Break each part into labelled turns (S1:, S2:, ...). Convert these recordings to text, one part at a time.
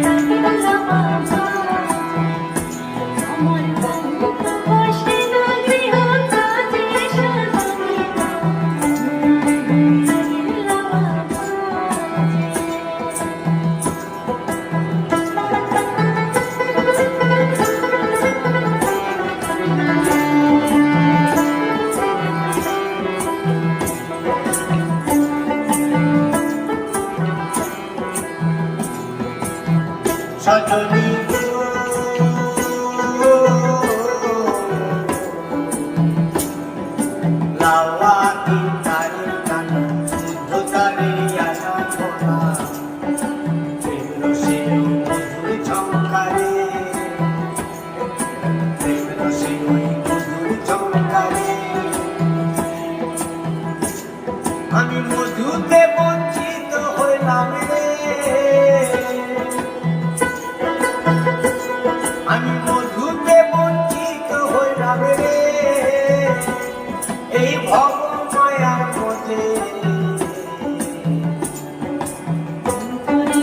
S1: Thank you. Sajani
S2: লাওয়াতি
S1: তারি কানা শুদ্ধ তারি
S2: আশা ছোটা প্রেমের শিরু মধুর চমকারে প্রেমের শিরু মধুর চমকারে আমি মধুতে বঞ্চিত হইলাম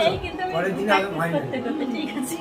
S1: নেই কিন্তু আমি ঠিক আছে।